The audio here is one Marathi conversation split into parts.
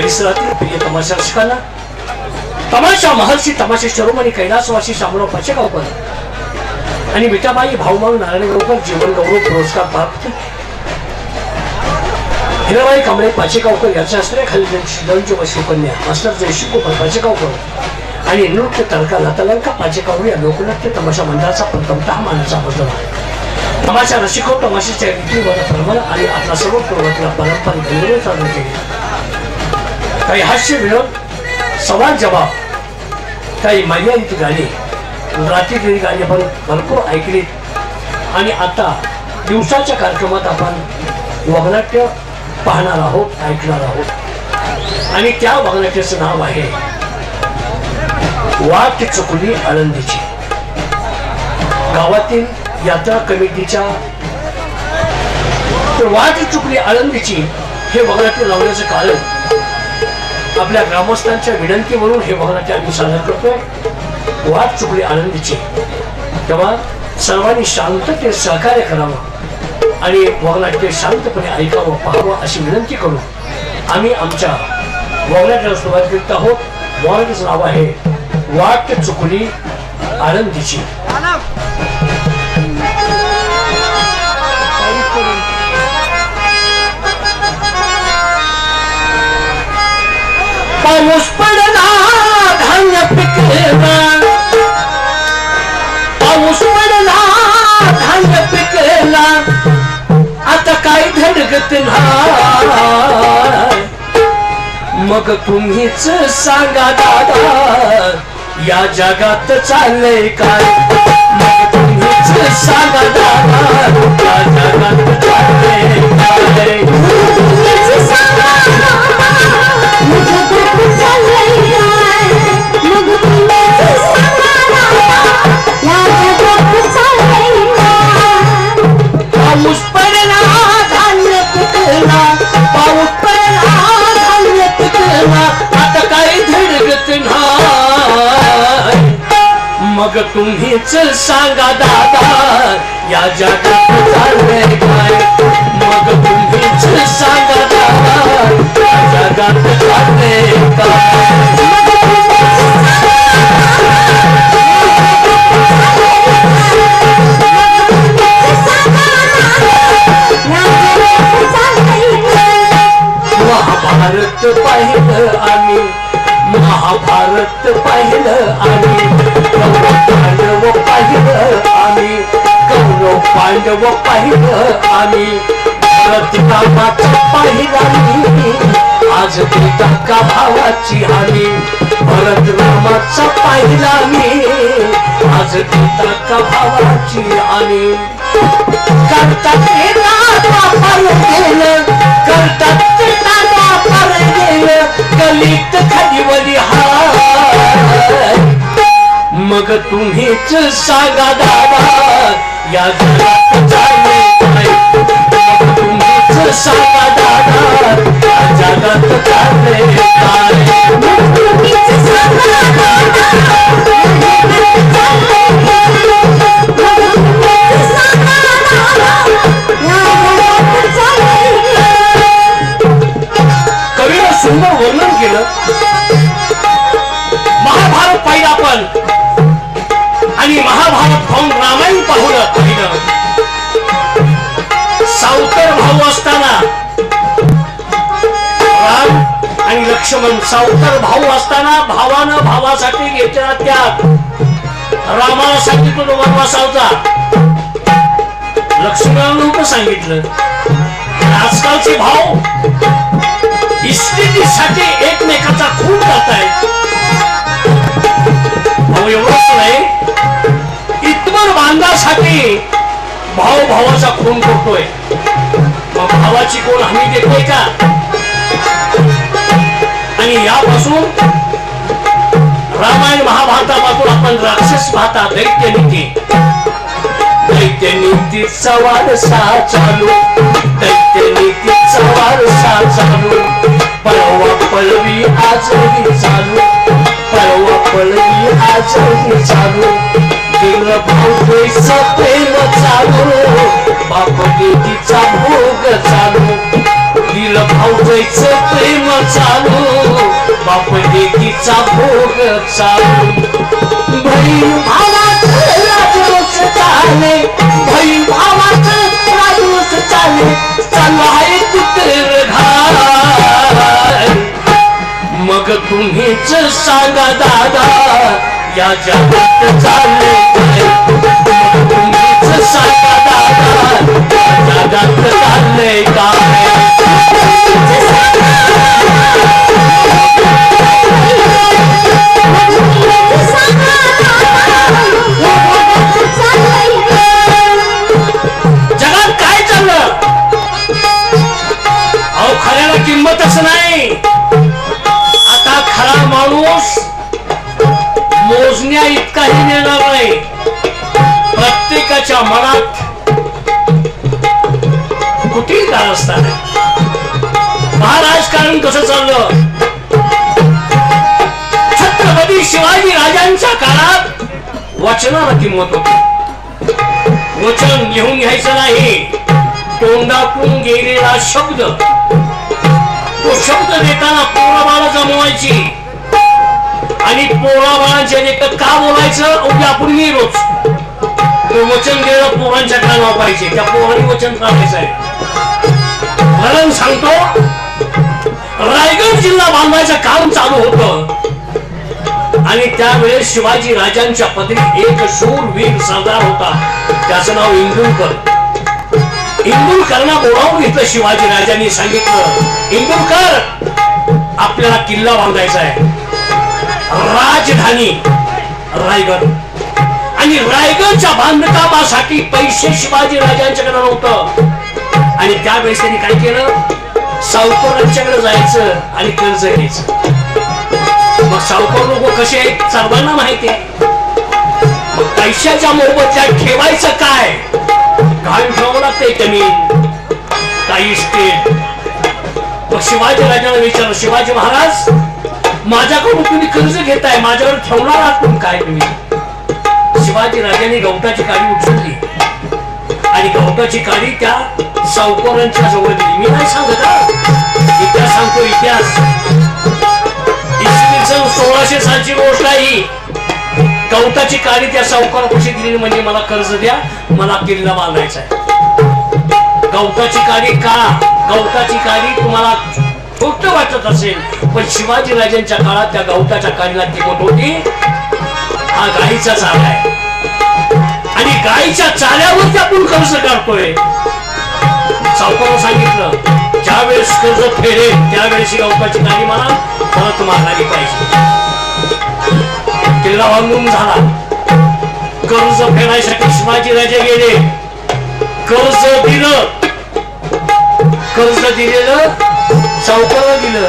परिसरातील प्रिय तमाशा रसिकांना तमाशा महर्षी तमाशा शिरोमणी कैलासवासी शामराव पाचेगावकर आणि विटाबाई भाऊमाऊ नारायणगावकर जीवन गौरव पुरस्कार प्राप्त. हिराबाई कांबळे पाचेगावकर यांच्या हस्ते शिदंच व शिवकन्या मास्टर जयश्री गोपाल पाचेगावकर आणि नृत्य तडका लतालंका पाचेगावकर या लोकनाट्य तमाशा मंडळाचा प्रथमतः मानाचा बदल आहे. तमाशा रसिको तमाशाच्या रीतीप्रमाणे आणि आपला सर्व पूर्वतीला परंपरा गौरव साजरा केले. काही हास्य विनोद सवाल जबाब काही मर्यादित गाणी रात्री गाणी आपण भरपूर ऐकली. आणि आता दिवसाच्या कार्यक्रमात आपण वगनाट्य पाहणार आहोत ऐकणार आहोत. आणि त्या वगनाट्याचं नाव आहे वाट चुकली आळंदीची. गावातील यात्रा कमिटीच्या तर वाट चुकली आळंदीची हे वगनाट्य लावण्याचं कारण आपल्या ग्रामस्थांच्या विनंतीवरून हे भवनाचे आम्ही साजरा करतोय. वाट चुकली आनंदीची. तेव्हा सर्वांनी शांततेत सहकार्य करावं आणि वगनाट्य शांतपणे ऐकावं पाहावं अशी विनंती करू आम्ही आमच्या वगनाट्याला सुरुवात करीत आहोत. वगनाट्याचं नाव आहे वाट चुकली आनंदीची. पाऊस पडला धान्य पिकला पाऊस पडला धान्य पिकला आता काय धडगत नाही मग तुम्हीच सांगा दादा या जगात चाललंय काय? मग तुम्हीच सांगा दादा या जगात चाललंय काय? मग तुम्हीच सांगा दादा या जगात चालले काय? मग तुम्हीच सांगा दादा या जगात चालले काय? देव पाहिलं आम्ही प्रतिकामाचं पाहिलं आज ती का भावाची आम्ही भरत रामाचा पाहिला मी आज ती का भावाची आम्ही करतात ते दादा गेलं करतात ते दादा गेलं गलीत खालीवरी हाय. मग तुम्हीच सांगा दादा या जगात चालले सांगा दादा या जगात चालले काय लक्ष्मण सावतर भाऊ असताना भावानं भावासाठी घेतलेला त्याग. रामाला सांगितलं तो वनवासावचा लक्ष्मणानं सांगितलं. आजकालचे भाऊ इस्टिटीसाठी एकमेकाचा खून करतायत. भाऊ एवढंच नाही. इतबर बांधासाठी भाऊ भावाचा खून करतोय. मग भावाची कोण हमी देतोय का? आणि यापासून रामायण महाभारतापासून आपण राक्षस पाहता दैत्य नीती. दैत्य नीतीचा वारसा चालू. दैत्य नीतीचा वारसा चालू. परवा पळवी आजही चालू. परवा पळवी आजही चालू. दिल भाऊ प्रेम चालू. बाप गेटीचा भोग चालू. दिल भाऊचं प्रेम चालू. बाप लेकीचा भोग चालू. बहीण भावाचं राजरोस चाले बहीण भावाचं राजरोस चाले चालू आहे कुत्र मग तुम्हीच सांगा दादा? या जगात चालले. कसं चाललं? छत्रपती शिवाजी राजांच्या काळात वचनाला किंमत होती. वचन लिहून घ्यायचं नाही. तोंडातून गेलेला शब्द. तो शब्द देताना पोराबाळा जमवायची. आणि पोराबाळांच्या बाळांच्या का बोलायचं? उद्या आपण गेलोच तो वचन गेलं पोरांच्या कानावर पाहिजे त्या पोरांनी वचन काढायचं आहे. कारण सांगतो रायगड जिल्हा बांधवायचं काम चालू होत. आणि त्यावेळेस शिवाजी राजांच्या पत्नी एक शूर वीर सरदार होता. त्याचं नाव इंदुरकर इंदुरकरना बोलावून घेतलं शिवाजी राजांनी सांगितलं इंदुरकर आपल्याला किल्ला बांधायचा आहे. राजधानी रायगड. आणि रायगडच्या बांधकामासाठी पैसे शिवाजी राजांच्याकडे नव्हतं. आणि त्यावेळेस त्यांनी काय केलं? सावकारांच्याकडे जायचं आणि कर्ज घ्यायचं. मग सावकार लोक कसे आहेत? सर्वांना माहिती आहे. पैशाच्या मोबदल्यात ठेवायचं काय? काय ठेवावं लागतंय कमी काही स्टेट मग शिवाजी राजाला विचारलं शिवाजी महाराज माझ्याकडून तुम्ही कर्ज घेताय माझ्यावर ठेवणार आहात काय तुम्ही? शिवाजी राजांनी गवताची काळी उचलली. आणि गवताची काडी त्या सावकारांच्या जवळ दिली. मी नाही सांगत इतिहास सांगतो इतिहास. सोळाशे सालची गोष्ट आहे गवताची काडी त्या सावकारापाशी दिली म्हणजे मला कर्ज द्या मला किल्ला बांधायचा आहे. गवताची काडी का? गवताची काडी तुम्हाला छोट वाटत असेल पण शिवाजी राजांच्या काळात त्या गवताच्या काडीला किंमत होती. हा गाईचा चारा आहे. आणि गायीच्या चाऱ्यावरती आपण कर्ज काढतोय सावकारानं सांगितलं ज्यावेळेस कर्ज फेडेल त्यावेळेस ही गवताची मला परत माघारी पाहिजे. किल्ला बांधून झाला. कर्ज फेडायसाठी शिवाजी राजे गेले. कर्ज दिलं. कर्ज दिलेलं सावकाराला दिलं.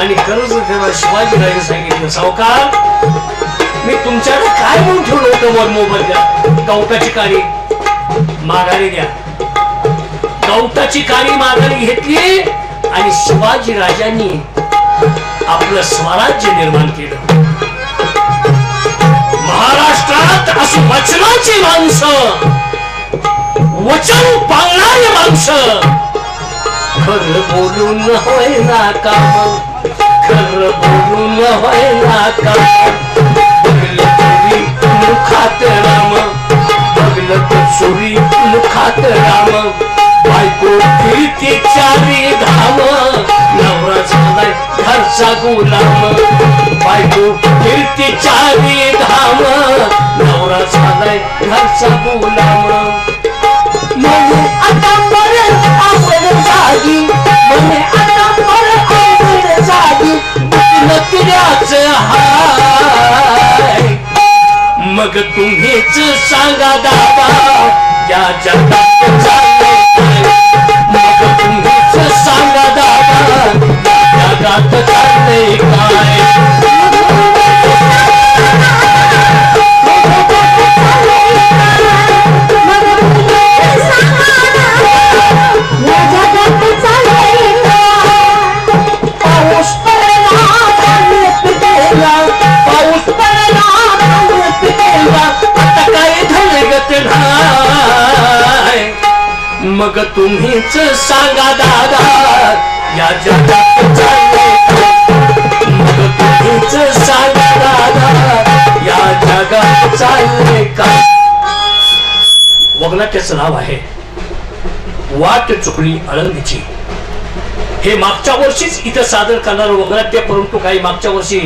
आणि कर्ज फेडा शिवाजी राजे सांगितलं सावकार मी तुमच्याकडे काय म्हणून ठेवलं होतं वर मोबदल्या गवताची काडी माघारी द्या. गवताची काडी माघारी घेतली आणि शिवाजी राजांनी आपलं स्वराज्य निर्माण केलं. महाराष्ट्रात अशी वचनाची माणसं वचन पाळणारी माणसं. खर बोलून होय ना का? खर बोलून होय ना का? मुखात राम. बघलं तुरी मुखात राम. बायको फिरती चारी धाम. नवरा झालाय घरचा गुलाम. बायको फिरती चारी धाम. नवरा झालाय घरचा गुलाम. म्हणे जागी. हाय. मग तुम्हीच सांगा दादा या जगात चालले काय मग तुम्हीच सांगा दादा या जगात चालले काय? वाट चुकली आळंदीची. हे मागच्या वर्षीच इथं सादर करणार वगळाट्य परंतु काही मागच्या वर्षी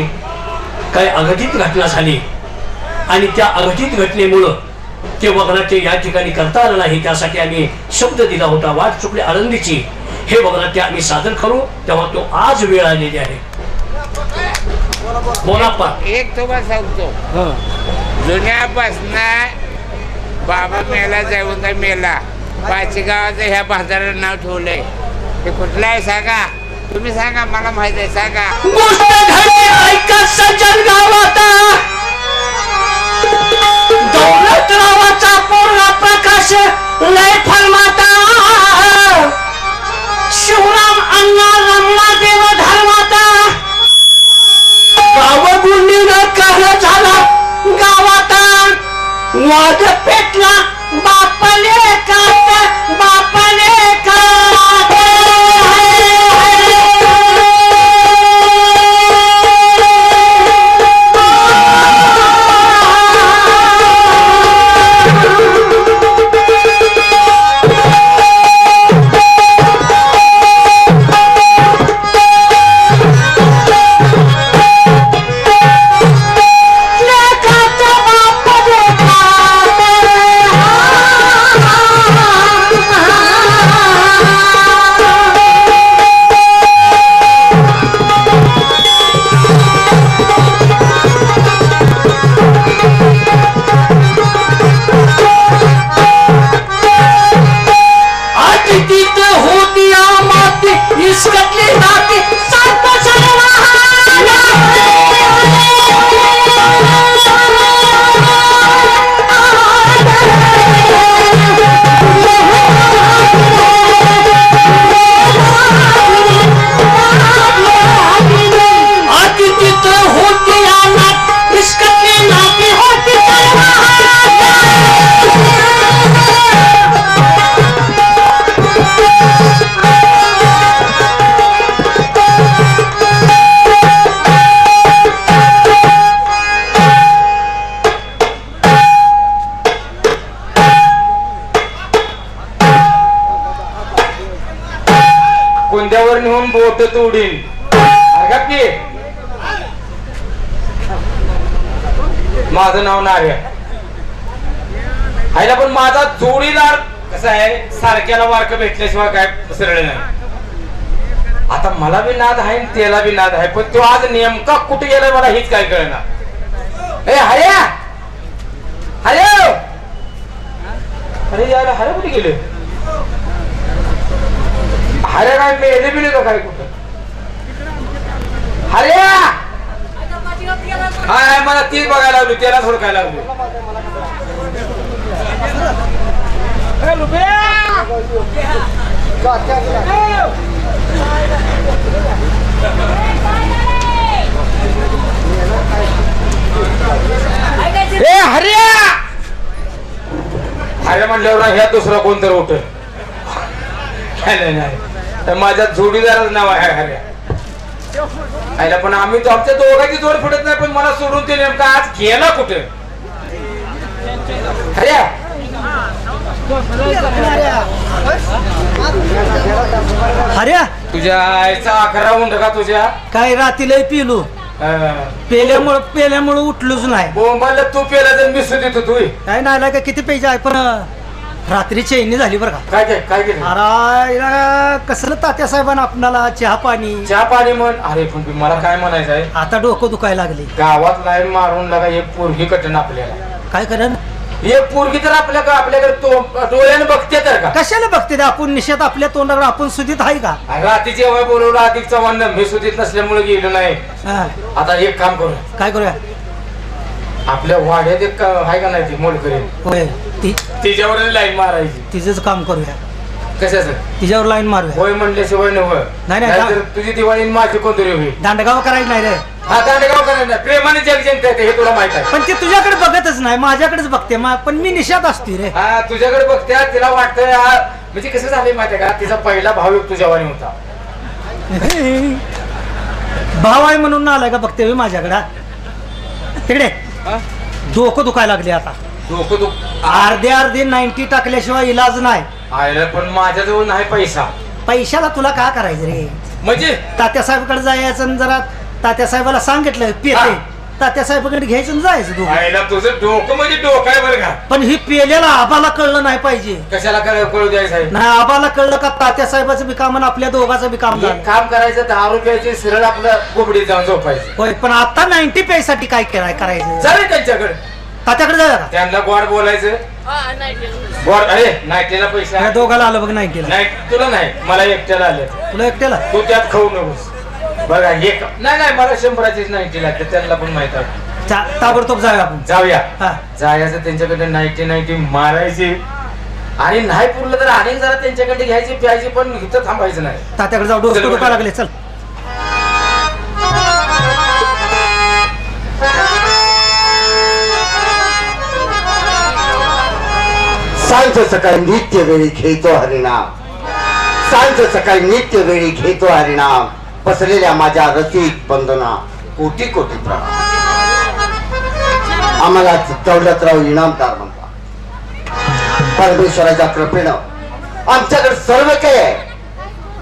काही अघटित घटना झाली. आणि त्या अघटित घटनेमुळं ते वगनाट्य या ठिकाणी करता आलं नाही. त्यासाठी आम्ही शब्द दिला होता वाट चुकली आळंदीची. हे वगनाट्य आम्ही सादर करू तेव्हा तो आज वेळ आलेली आहे. एक तुम्हाला सांगतो. जुन्यापासून बाबा मेला जाऊन मेला. पाचगावाचं ह्या बाजाराला नाव ठेवलंय. ते कुठलं आहे सांगा? तुम्ही सांगा मला माहीत आहे सांगा. ऐका सज्जन गावात दौलतरावाचा पूर्ण प्रकाश लय फलमाता. शिवराम अण्णा देव धर्माता गावगुंडीनं कहर झाला वाद पेटला बापले कात बापले कात कोणत्यावर नेऊन बोट तोडीन की. माझं नाव नार्या. आईला पण माझा जोडीदार कसा आहे सारख्याला मार्क भेटल्याशिवाय काय सरळ नाही. आता मला बी नाद आहे त्याला बी नाद आहे पण तो आज नेमका कुठे गेलाय मला हीच काय कळणार ए हर्या! हर्या! अरे यार हर्या कुठे गेले हरे काय मेले बिले का काय कुठं हरे हाय मला तीच बघायला लागलो त्याला थोडं लागलो ए, लुबे! ए हर्या हरे म्हणल्यावर ह्या दुसरा कोणतरी उठ नाही. तर माझ्या जोडीदारच नाव आहे हर्या आयला पण आम्ही तो आमच्या दोघांची जोड फुटत नाही पण मला सोडून ते नेमका आज गेला कुठे? हर्या अरे तुझ्या आईचा अकरा उंड का तुझ्या? काय रात्रीला पिलो. पेल्यामुळं पेल्यामुळं उठलोच नाही. बोंबाला तू पेला तर मी सुद्धा तू. काय नाही का किती पैसे आहे? पण रात्री चैनी झाली बरं का? काय काय काय केलं? अरे कसलं तात्या साहेबांना आपणाला चहा पाणी? चहा पाणी म्हण. अरे पण मला काय म्हणायचं आहे? आता डोकं दुखायला लागले. गावात लाईन मारून लागा एक पोरगी कठीण आपल्याला. काय करण? एक पोरगी तर आपल्या आपल्याकडे तो- डोळ्याने बघते तर का? कशाला बघते? ते आपण निषेध आपल्या तोंडावर आपण सुधीत आहे का? रात्रीचे वय बोलवलं अधिक चव्हाण मी सुधीत नसल्यामुळे गेलो नाही. हा, आता एक काम करू काय करूया? आपल्या वाड्यात एक का- आहे का नाही ती मोडकरी होय. ती. तिच्यावर लाईन मारायची. तिचंच काम करूया. कशाच? तिच्यावर लाईन मारूया. होय म्हणल्याशिवाय नव नाही, नाही, नाहीतर तुझी दिवाळी आणि माझी कोणतरी होईल. दांडगाव करायचं नाही रे. हा दांडेगाव करायला प्रेमाने जग जिंकता येते हे तुला माहीत आहे. पण ती तुझ्याकडे बघतच नाही माझ्याकडेच बघते. मा- पण मी निषाद असते रे. हा तुझ्याकडे बघते तिला वाटतंय हा. म्हणजे कसं झालंय माहितीये का? तिचा पहिला भाव एक तुझ्यावानी होता. भाव आहे म्हणून आलाय का बघते होय माझ्याकडे? हा? तिकडे. डोकं दुखायला लागले आता. डोकं तू अर्धे अर्धे नाईन्टी टाकल्याशिवाय इलाज नाही. आयला पण माझ्याजवळ नाही पैसा. पैशाला तुला का करायचं रे? म्हणजे? तात्यासाहेबाकडे जायचं आणि जरा तात्यासाहेबाला सांगितलं पेते. तात्यासाहेबाकडे घ्यायचं आणि जायचं आयला तुझं डोकं म्हणजे डोकं आहे बरं का? पण ही पेल्याला आबाला कळलं नाही पाहिजे. कशाला काय कळू द्यायचं नाही आबाला कळलं का तात्यासाहेबाचं बी काम आणि आपल्या दोघाचं बी काम झालं? काम करायचं दहा रुपयाची सरळ आपलं गोबडीत जाऊन झोपायचं. होय पण आता नाईन्टी पेसाठी काय कराय करायचं? चालेल त्यांच्याकडे. तात्याकडे जाऊया का? त्यांना गोड बोलायचं. गोड अरे नाईटीला पैसा. या दोघाला आलं बघ नाही तुला नाही मला एकट्याला आले. तुला एकट्याला? तू त्यात खाऊ नकोस. बघा एक नाही नाही मला शंभराचीच नाईन्टी लागते त्यांना पण माहीत आहे. चा- ताबडतोब जाऊया आपण. जाऊया. हा. जायचं त्यांच्याकडे नाईन्टी नाईन्टी मारायची. आणि नाही पुरलं तर अनेक जरा त्यांच्याकडे घ्यायची प्यायची पण इथं थांबायचं नाही. तात्याकडे जाऊ डोस. दुखा लागले? चल. सांज सकाळी नित्य वेळी घेतो हरिणाम सांज सकाळी नित्य वेळी घेतो हरिणाम पसरलेल्या माझ्या रसिक बंधना कोटी कोटी प्रणाम. आम्हाला दौलतराव इनामदार म्हणतात. परमेश्वराच्या कृपेनं आमच्याकडे सर्व काही आहे.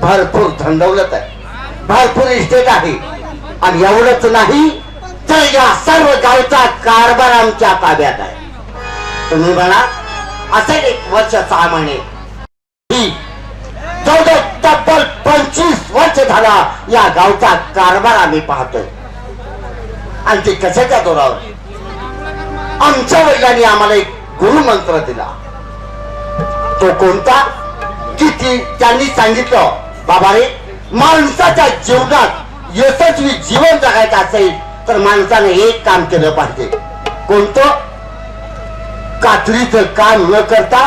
भरपूर धनदौलत आहे. भरपूर इस्टेट आहे. आणि एवढंच नाही तर या सर्व गावचा कारभार आमच्या ताब्यात आहे. तुम्ही म्हणा असेल एक वर्ष सहा म्हणे तब्बल पंचवीस वर्ष झाला या गावचा कारभार आम्ही पाहतोय. आणि ते कशाच्या जोरावर? आमच्या वडिलांनी आम्हाला एक गुरुमंत्र दिला. तो कोणता? किती त्यांनी सांगितलं बाबा रे माणसाच्या जीवनात यशस्वी जीवन जगायचं असेल तर माणसाने एक काम केलं पाहिजे. कोणतं? कात्रीचं काम न करता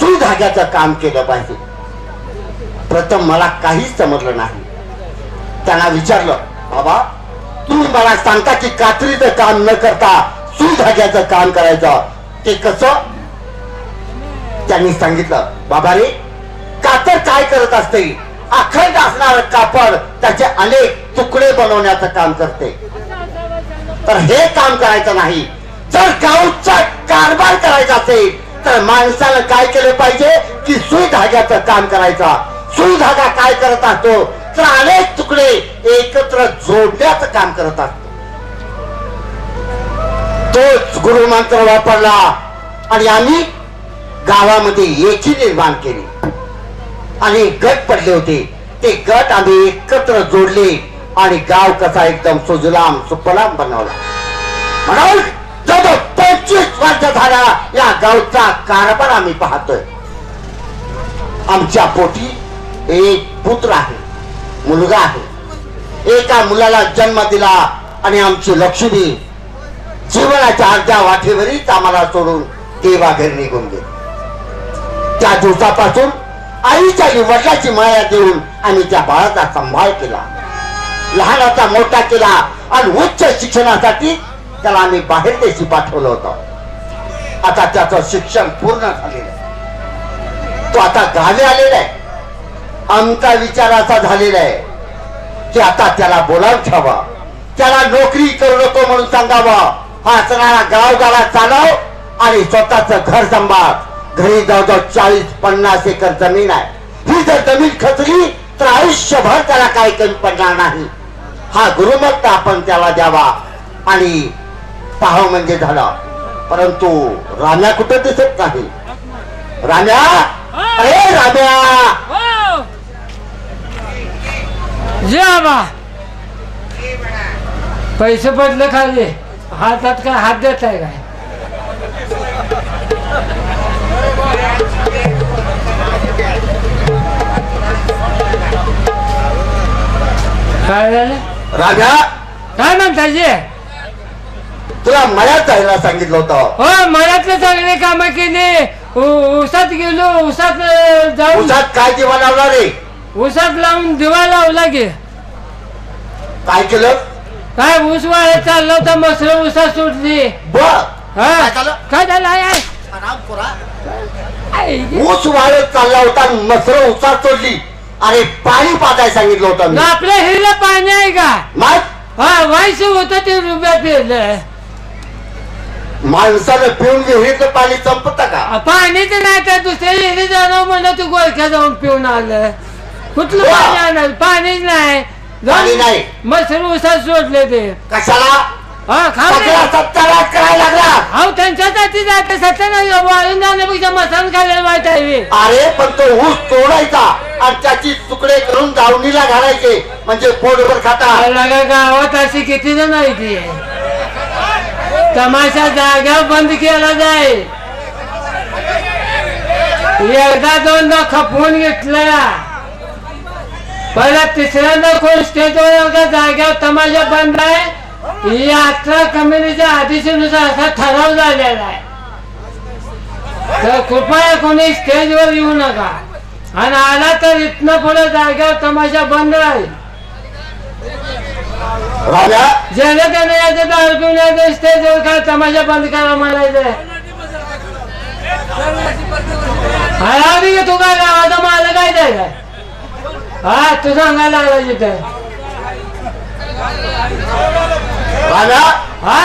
सुधाग्याचं काम केलं पाहिजे. प्रथम मला काहीच समजलं नाही. त्यांना विचारलं बाबा तुम्ही मला सांगता की कात्रीचं काम न करता सुधाग्याचं काम करायचं? ते कसं? त्यांनी सांगितलं बाबा रे कातर काय करत असते? अखंड असणार कापड त्याचे अनेक तुकडे बनवण्याचं काम करते. तर हे काम करायचं नाही. जर गावचा कारभार करायचा असेल तर माणसाला काय केलं पाहिजे? की सुई धाग्याचं काम करायचा. सुई धागा काय करत असतो? तर अनेक तुकडे एकत्र जोडण्याचं काम करत असतो. तोच गुरुमंत्र वापरला आणि आम्ही गावामध्ये एकी निर्माण केली. आणि गट पडले होते. ते गट आम्ही एकत्र जोडले आणि गाव कसा एकदम सुजलाम सुपलाम बनवला. म्हणून जवळ पंचवीस वर्ष झाला या गावचा कारभार आम्ही पाहतोय. आमच्या पोटी एक पुत्र आहे मुलगा आहे. एका मुलाला जन्म दिला आणि आमची लक्ष्मी जीवनाच्या अर्ध्या वाटेवरीच आम्हाला सोडून देवाघर निघून गेली. त्या दिवसापासून आईच्या वडिलाची माया देऊन आम्ही त्या बाळाचा सांभाळ केला. लहानाचा मोठा केला आणि उच्च शिक्षणासाठी त्याला आम्ही बाहेर देशी पाठवलं होतं. आता त्याचं शिक्षण पूर्ण झालेलं आहे. तो आता गावी आलेला आहे. आमचा विचार असा झालेला आहे की आता त्याला बोलावून ठेवा. त्याला नोकरी करू नको म्हणून सांगावं. हा असणारा गाव गाला चालव आणि स्वतःच घर सांभाळ. घरी जवळजवळ चाळीस पन्नास एकर जमीन आहे. ही जर जमीन खचली तर आयुष्यभर त्याला काही कमी पडणार नाही. हा गुरुमत्ता आपण त्याला द्यावा आणि पाहावं म्हणजे झालं. परंतु राम्या कुठं दिसत नाही. राम्या अरे राम्या जे आबा पैसे पडले खाली. हातात काय हात देत आहे काय? काय झालं? राम्या काय म्हणता जे? तुला मळ्यात जायला सांगितलं होतं. हो मळ्यातले चांगले काम केले. उ- उसात गेलो उसात अं, जाऊन उसात काय दिवा लावला रे? उसात लावून दिवा लावला गे काय केलं? काय ऊस वाळत चालला होता मसर उसात सुटली बर. हा? काय झालं? काय झालं? I, I? आय, ऊस वाळत चालला होता मसर उसात सोडली. अरे पाणी पाजायला सांगितलं होतं मी. आपल्या हिला पाणी आहे का? मग? हा व्हायचं होतं ते रुपया फिरलं माणसानं पिऊन विहिरीतलं पाणी संपत का? पाणीच नाही तर दुसऱ्या विहिरीत जाणं म्हणलं तू गोरख्या जाऊन पिऊन आलं. कुठलं वा. पाणी आणलं? पाणीच नाही. पाणी नाही. मसर उसात सोडले ते. कशाला? हा खाऊ दे. सगळा सत्यानाश करायला लागला. अहो त्यांच्यासाठी जाते सत्य नाही वाळून जाण्यापेक्षा मसान खायला वाईट आहे अरे पण तो ऊस तोडायचा आणि त्याची तुकडे करून दावणीला घालायचे. म्हणजे पोटभर खाता. लगा गावात अशी किती जण आहे ती. तमाशा जाग्यावर बंद केला जाईल. एकदा दोनदा खपवून घेतला. पहिला तिसऱ्यांदा कोण स्टेजवर एवढ्या जाग्यावर तमाशा बंद आहे. ही यात्रा कमिटीच्या आदेशानुसार असा ठराव झालेला आहे. तर कृपया कोणी स्टेजवर येऊ नका. आणि आला तर इथनं पुढे जाग्यावर तमाशा बंद राहील. राजा? ज्याने त्याने याचं दारू पिऊन यायचं स्टेजवर काय तमाशा बंद करा म्हणायचं हा तू काय गावाचा माझं काय द्यायचं हा तू सांगायला लागला तिथे राजा? हा?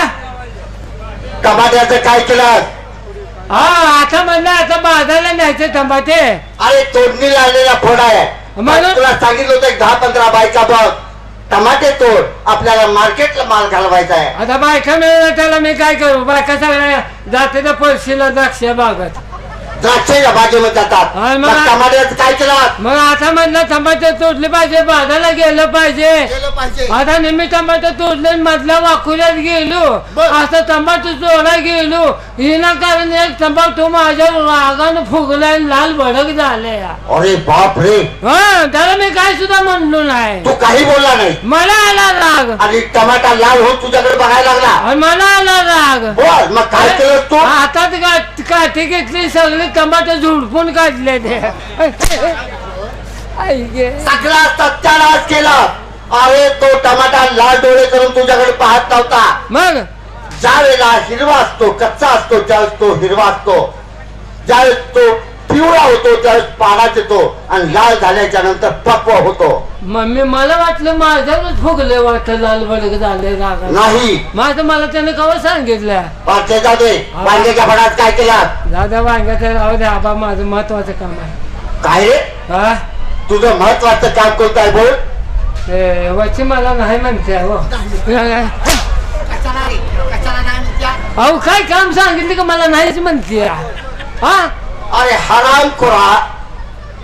टमाट्याचं काय केलं हा आता म्हणलं आता बाजारला न्यायचे टमाटे अरे तोडणी लागलेला फोड आहे. म्हणून? तुला सांगितलं होतं एक दहा पंधरा बायका बघ. टमाटे तोड आपल्याला मार्केटला माल घालवायचा आहे. आता बायका मिळणार त्याला मी काय करू? बायका सगळ्या जाते त्या पळशीला द्राक्ष बागत. द्राक्षाच्या बागेमध्ये जातात. मग- मग टमाट्याचं काय केलं? मग आता म्हणलं टमाटे तोडले पाहिजे बाजारला गेलं पाहिजे. केलं पाहिजे. आता नेहमी टमाटर तोडले आणि मधल्या वाकुऱ्यात गेलो. बर. असं टमाटर चोरा गेलो. हिना कारण एक टमाटो माझ्या रागानं फुगलाय आणि लाल भडक झाले अरे बाप रे हा त्याला मी काय सुद्धा म्हणलो नाही. तू काही बोलला नाही. मला आला राग. आणि टमाटा लाल होत तुझ्याकडे बघायला लागला. आणि मला आला राग. बोल मग काय केलं तू? हातात काठी घेतली सगळे टमाटर झुडपून काढले ते. आई गे. सगळा सत्यानाश केला. अरे तो टमाटा लाल डोळे करून तुझ्याकडे पाहत नव्हता. मग? ज्या वेळेला हिरवा असतो कच्चा असतो त्यावेळेस तो हिरवा असतो ज्यावेळेस तो पिवळा होतो त्यावेळेस पानात येतो आणि लाल झाल्याच्यानंतर पक्व होतो. मम्मी मला वाटलं माझ्यावरच फुगले वाटत लाल भडक झाले राग नाही. माझं मला त्याने कवा सांगितलं? पाचशे जाऊ दे. वांग्याच्या फळात काय केलं? दादा वांग्याचं राहू दे आबा माझं महत्वाचं काम आहे. काय रे? हा? तुझं महत्वाचं काम कोणतं आहे बोल? ते वची मला नाही म्हणते हो. अहो काय काम सांगितलं का मला नाहीच म्हणते? हा? अरे हराम खोरा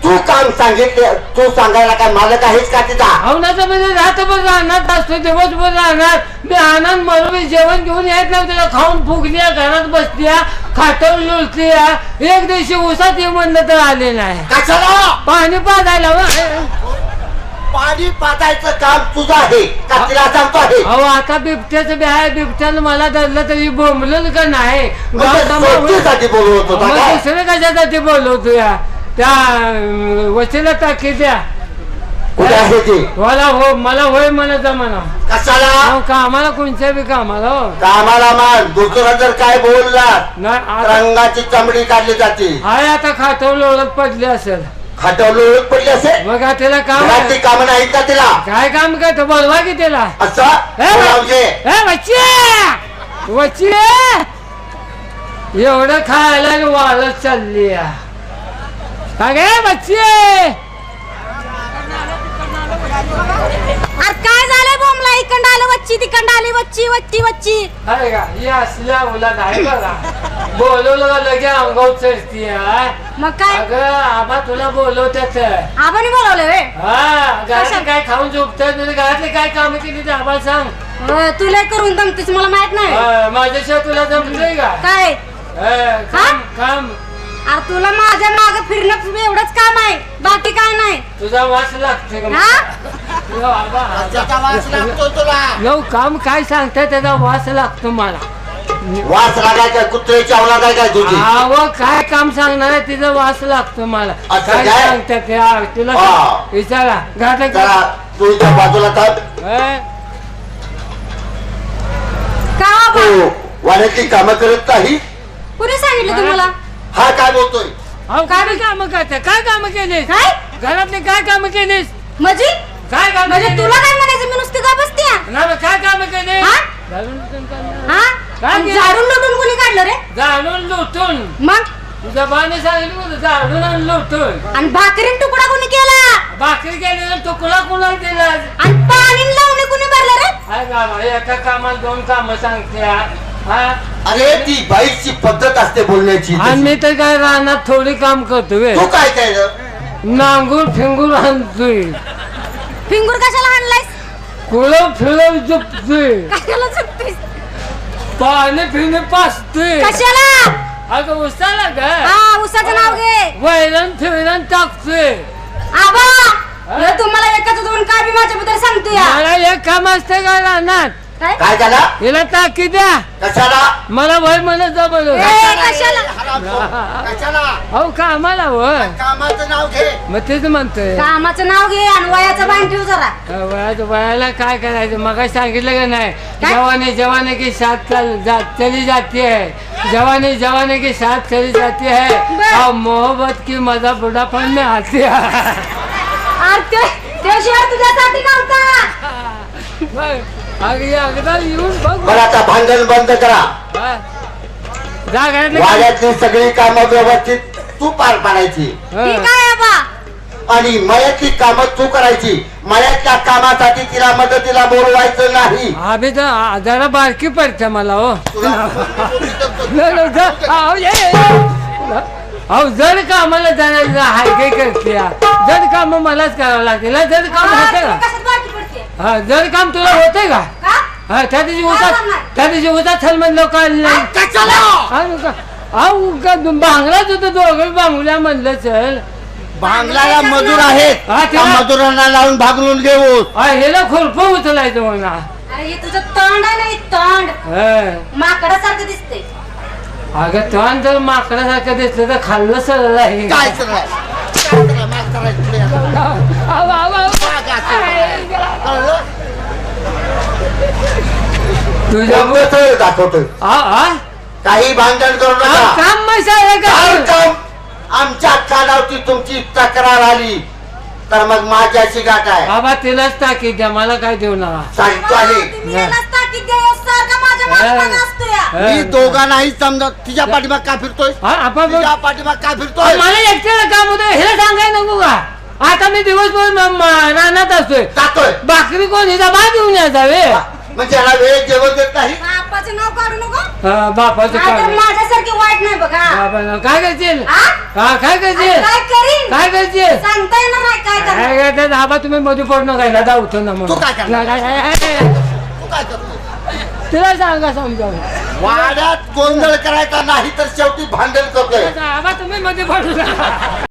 तू काम सांगितले तू सांगायला काय मालक आहेस का तिचा? अवनाचं म्हणजे रात्रभर राहणार असतो दिवसभर राहणार. मी आनंद म्हणून जेवण घेऊन येत नव्हतं त्याला खाऊन फुगल्या घरात बसल्या खाटव लुटल्या एक दिवशी उसात ये म्हणलं तर आले नाही. कशाला? पाणी पाजायला व. पाणी पाजायचं काम तुझं आहे का तिला सांगतो आहे? अहो आता बिबट्याचं बी आहे बिबट्यानं मला धरलं तरी बोंबलं का नाही. सोडतीसाठी बोलवत होता मग काय? दुसरं कशासाठी बोलवतो या? त्या अं, वचीला टाकी द्या. कुठे आहे ती? मला हो मला होय म्हणत म्हणा. कशाला? अहो, कामाला कोणत्या बी कामाला हो? कामाला मान. दुसरं जर काय बोलला नाही आता- रंगाची चमडी काढली जाते. आहे आता खातव लोळत पडली असेल. खाटवलं पडली असेल मग त्याला काम घरातली कामं नाहीत का तिला काय काम करतो बोलवा की त्याला असं हे बोलावजे. ए, बच्चे! बच्चे! एवढं खायला आणि वाळत चालली या. काय गे बच्चे अरे काय झालंय बोमला इकडं आलं वच्ची तिकडं आली वच्ची वच्ची वच्ची. अरे का? असल्या आहे बघा. बोलवलं का लगे अंगावर चढती मग काय? अगं आबा तुला बोलवतात आबाने बोलावलं वे हा घरातले काय खाऊन झोपतात म्हणजे घरातले काय काम केली ते आम्हाला सांग. अं, तुला करून दमतेच मला माहीत नाही. हा, माझ्याशिवाय तुला जमतंय का? काय? हा, काम काम. अरे तुला माझ्या माग फिरणं एवढंच काम आहे. बाकी काय नाही. तुझा वास लागते का हा? यो, आबा, त्याचा वास लागतो तुला. यो काम काय सांगताय? त्याचा वास लागतो मला. वास लागायचा कुत्र्याची अवलाद आहे काय तुझी? अव काय काम सांगणार आहे? तिचा वास लागतो मला. असं काय काय? सांगतात ते? हा. विचारा. घाट जरा तू त्या बाजूला थांब. का आबा तू वाड्यातली कामं करत नाही? कुणी सांगितलं तुम्हाला. हा काय बोलतोय? काय काम करते? काय काम केलीस? काय? घरातले काय काम केलीस? म्हणजे काय काम म्हणजे तुला काय म्हणायचं? मी नुसती का बसते नाही काय काम केले हा? घालून पण काम- हा? काय आणि केलं? झाडून लोटून कोणी काढलं रे? जाणून लुटून. मग? तुझ्या बाने सांगितलं होतं आणि लुटून. आणि भाकरीन तुकडा कोणी केला? भाकरी केली तुकडा कुणाला दिला? आणि पाणी लावणे कोणी भरलं रे? काय गावा एका कामाला दोन कामं सांगते हा अरे ती बाईची पद्धत असते बोलण्याची आणि मी तर काय रानात थोडी काम करतोय तू काय काय रे? नांगूर फिंगूर आणतोय. फिंगूर कशाला आणलायस? कुळव फिळव जुपतोय कशाला पाणी पिणे पाचतोय कशाला? अगं उसाला ग. हा उसाचं नाव घे. वैरण फिरण टाकतोय. आबा हे? तुम्हाला एकाच दोन काय बी माझ्याबद्दल सांगतो या मला एक काम असतं का रानात? काय? काय झाला? हिला टाकी द्या. कशाला? मला वय म्हणत जा बरं. ए, कशाला? कशाला? अहो कामाला वय. कामाचं नाव घे. मग तेच म्हणतोय. कामाचं नाव घे आणि वयाचं बांध ठेव जरा. वयाच्या वयाला काय करायचं? मग सांगितलं का नाही? काय? जवानी जवानी की साथ चल जा, चली जाती है जवानी जवानी की साथ चली जाती है. और मोहब्बत की मजा बुढ़ापन में आती है अरे ते ते शेअर तुझ्यासाठी नव्हता मग अगदी अगदा येऊन बघ बरं. आता भांडण बंद करा. हा. जा घरातले वाड्यातली सगळी कामं व्यवस्थित तू पार पाडायची. हा. ठीक आहे आबा. आणि मयातली कामं तू करायची. मयातल्या कामासाठी तिला मदतीला बोलवायचं नाही. अभि तर आ- जरा बारकी पडते मला हो. नाही, नाही, जा- अहो, जड कामाला जाण्याचं हाय काय करते हा? जड काम मलाच करावं लागतील. हा, जड काम हा, होते हा जड काम तुला होते का का हा त्या दिवशी करणार? त्या दिवशी उसात थल म्हणलं का अहो का बांगलाच होतं दोघं बांगल्या म्हणलं चल बांगलाला मजूर आहेत हा, त्या मजुरांना लावून भागलून घेऊ हा, ह्याला खुरप उचलायचं म्हणा अरे हे तुझं तोंड आहे ना हे तोंड हा. माकडासारखं दिसतंय अगं तोंड जर माकडासारखं दिसलं तर खाल्लं सरळ आहे काय करणार? काय करणार? माफ करायचं पुढे आता. आव, आव, आव. कळलं? तुझ्या जबरदस्त दाखवतोय आ, आ? काही भांडण करू नका. काम मसाला काय का? काम आमच्या कानावरती तुमची तक्रार आली. तर मग माझ्याशी गाठ आहे. बाबा तिलाच टाकी द्या. मला काय देऊ नका? सांगतो आहे. तुम्ही यालाच ताकीद द्या, ह्यो सारखा माझ्या मागं असतो या. मी दोघांनाही समजत तिच्या पाठीमाग का फिरतोय? हा, आपण बोल- तिच्या पाठीमाग का फिरतोय? मला एकट्याला काम होतं. हे सांगाय नको का? आता मी दिवसभर रानात असतोय. जातोय. भाकरी कोण हिचा बा घेऊन यायचा वे म्हणजे वेळेत जेवण देत नाही? बापाचं नाव काढू नको. हा, बापाचं काय माझ्यासारखी वाईट नाही बघा. बाबा काय करशील? हा? हा काय करशील? काय करीन? काय करशील? सांगता येणार नाही काय करते दाबा तुम्ही मध्ये पडणं काय उठो ना तू काय करणार? तू काय करतोय तिला सांगा समजावून. वाड्यात गोंधळ करायचा नाही तर शेवटी भांडण करतोय. दाबा तुम्ही मध्ये पडू नका.